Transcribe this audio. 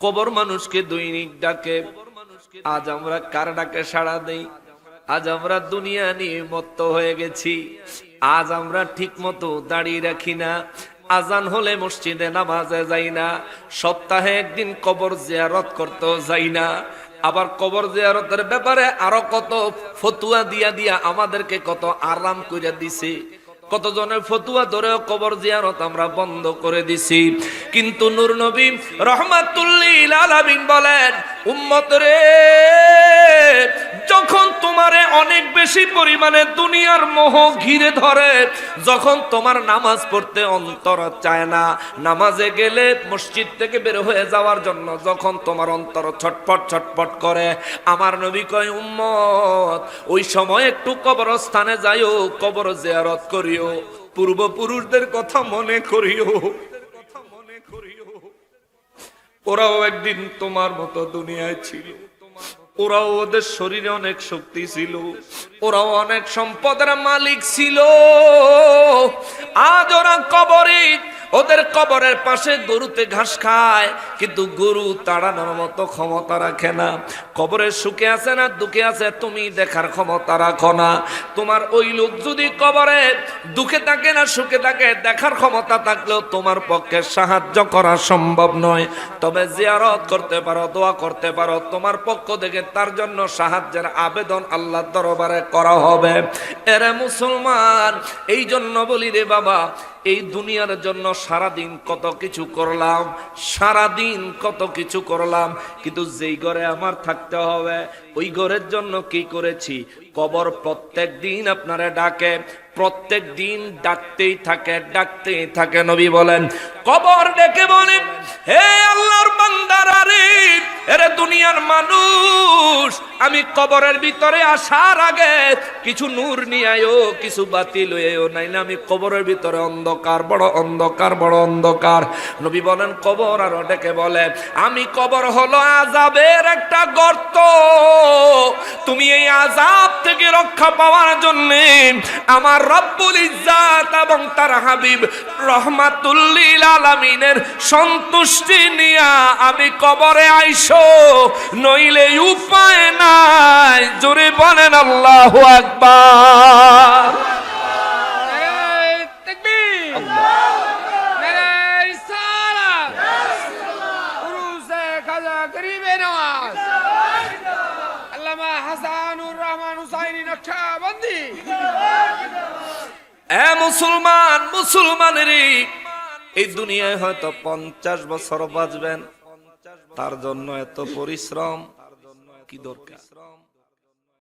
কবর মানুষকে দৈনিক ডাকে। আজ আমরা কার ডাকে সাড়া দেই? আজ আমরা দুনিয়া নিয়ে মত্ত হয়ে গেছি। আজ আমরা ঠিক মতো দাঁড়িয়ে রাখি না। আজান হলে মসজিদে নামাজে যাই না। সপ্তাহে একদিন কবর জিয়ারত করতেও যাই না। আবার কবর জিয়ারতের ব্যাপারে আরও কত ফতুয়া দিয়া দিয়া আমাদেরকে কত আরাম করে দিছে। কতজনের ফতুয়া ধরে কবর জিয়ারত আমরা বন্ধ করে দিছি। কিন্তু নূর নবী রহমাতুল্লিল আলামিন বলেন, উম্মত রে, যখন অনেক বেশি পরিমাণে দুনিয়ার মোহ ঘিরে ধরে। যখন তোমার নামাজ পড়তে অন্তর চায় না, নামাজে গেলে মসজিদ থেকে বের হয়ে যাওয়ার জন্য যখন তোমার অন্তর ছটপট ছটপট করে, আমার নবী কয়, উম্মত, ওই সময় একটু কবরস্থানে যাইও, কবর জিয়ারত করিও। পূর্বপুরুষদের কথা মনে করিও। ওরাও একদিন তোমার মতো দুনিয়ায় ছিল। ওরাও ওদের শরীরে অনেক শক্তি ছিল ওরাও অনেক সম্পদের মালিক ছিল। আজ ওরা কবরে ওদের কবরের পাশে গরুতে ঘাস খায়, কিন্তু গরু তাড়ানোর মতো ক্ষমতা রাখে না। কবরের সুখে আছে না দুঃখে আছে, তুমি দেখার ক্ষমতা রাখো না। তোমার ওই লোক যদি কবরে দুঃখে থাকে না সুখে থাকে, দেখার ক্ষমতা থাকলেও তোমার পক্ষে সাহায্য করা সম্ভব নয়। তবে জিয়ারত করতে পারো, দোয়া করতে পারো, তোমার পক্ষ থেকে তার জন্য সাহায্যের আবেদন আল্লাহর দরবারে করা হবে। এরা মুসলমান এই জন্য বলি রে বাবা এই দুনিয়ার জন্য সারাদিন কত কিছু করলাম, সারাদিন কত কিছু করলাম, কিন্তু যেই ঘরে আমার থাকতে হবে, ওই ঘরের জন্য কি করেছি? কবর প্রত্যেক দিন আপনারা ডাকে, প্রত্যেক দিন ডাকতেই থাকে ডাকতেই থাকে, নবী বলেন। কবর ডেকে বলেন, হে আল্লাহর বান্দারা রে, এরে দুনিয়ার মানুষ আমি কবরের ভিতরে আসার আগে কিছু নূর নিয়ে আয়ো, কিছু বাতি লইও নাই না, আমি কবরের ভিতরে অন্ধকার, বড় অন্ধকার বড় অন্ধকার। নবী বলেন, কবর আর ডেকে বলে, আমি কবর হলো আজাবের একটা গর্ত। তুমি এই আজাব রক্ষা পাওয়ার জন্য আমার রব্বুল ইজ্জাত এবং তার হাবিব রহমাতুল্লিল আলামিনের সন্তুষ্টি নিয়া আমি কবরে আইসো, নইলে উপায় নাই। জোরে বলেন আল্লাহ আকবার। এ মুসলমান মুসলমানের এই দুনিয়ায় হয়তো পঞ্চাশ বছর বাঁচবেন। তার জন্য এত পরিশ্রম, কি দরকার?